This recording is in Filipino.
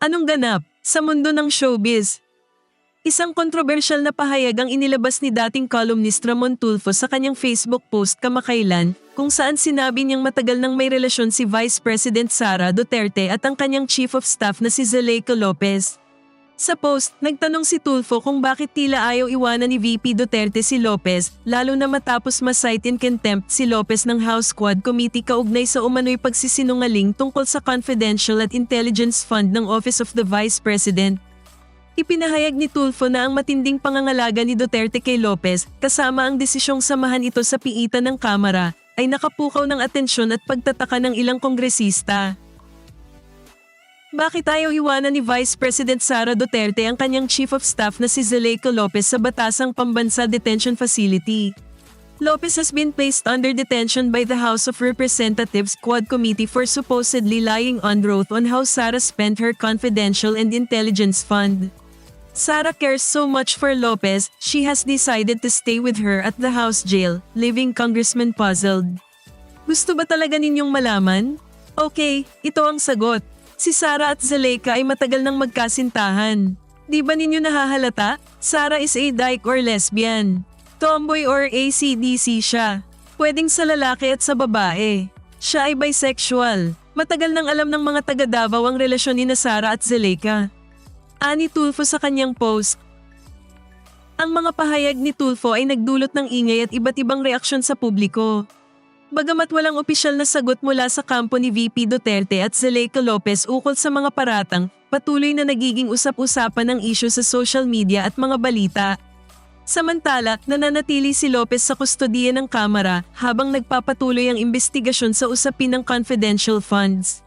Anong ganap sa mundo ng showbiz? Isang kontrobersyal na pahayag ang inilabas ni dating columnist Ramon Tulfo sa kanyang Facebook post kamakailan kung saan sinabi niyang matagal nang may relasyon si Vice President Sara Duterte at ang kanyang Chief of Staff na si Zaleika Lopez. Sa post, nagtanong si Tulfo kung bakit tila ayaw iwanan ni VP Duterte si Lopez, lalo na matapos ma-cite in contempt si Lopez ng House Squad Committee kaugnay sa umano'y pagsisinungaling tungkol sa Confidential at Intelligence Fund ng Office of the Vice President. Ipinahayag ni Tulfo na ang matinding pangangalaga ni Duterte kay Lopez kasama ang desisyong samahan ito sa piitan ng Kamara ay nakapukaw ng atensyon at pagtataka ng ilang kongresista. Bakit ayaw iwanan ni Vice President Sara Duterte ang kanyang Chief of Staff na si Zaleika Lopez sa Batasang Pambansa Detention Facility? Lopez has been placed under detention by the House of Representatives Quad Committee for supposedly lying on oath on how Sara spent her confidential and intelligence fund. Sara cares so much for Lopez, she has decided to stay with her at the House jail, leaving Congressman puzzled. Gusto ba talaga ninyong malaman? Okay, ito ang sagot. Si Sara at Zaleika ay matagal nang magkasintahan. Di ba ninyo nahahalata? Sara is a dyke or lesbian. Tomboy or ACDC siya. Pwedeng sa lalaki at sa babae. Siya ay bisexual. Matagal nang alam ng mga taga Davao ang relasyon ni na Sara at Zaleika. Ani Tulfo sa kanyang post, ang mga pahayag ni Tulfo ay nagdulot ng ingay at iba't ibang reaksyon sa publiko. Bagamat walang opisyal na sagot mula sa kampo ni VP Duterte at Zaleika Lopez ukol sa mga paratang, patuloy na nagiging usap-usapan ng isyu sa social media at mga balita. Samantala, nananatili si Lopez sa kustodiya ng kamera habang nagpapatuloy ang investigasyon sa usapin ng confidential funds.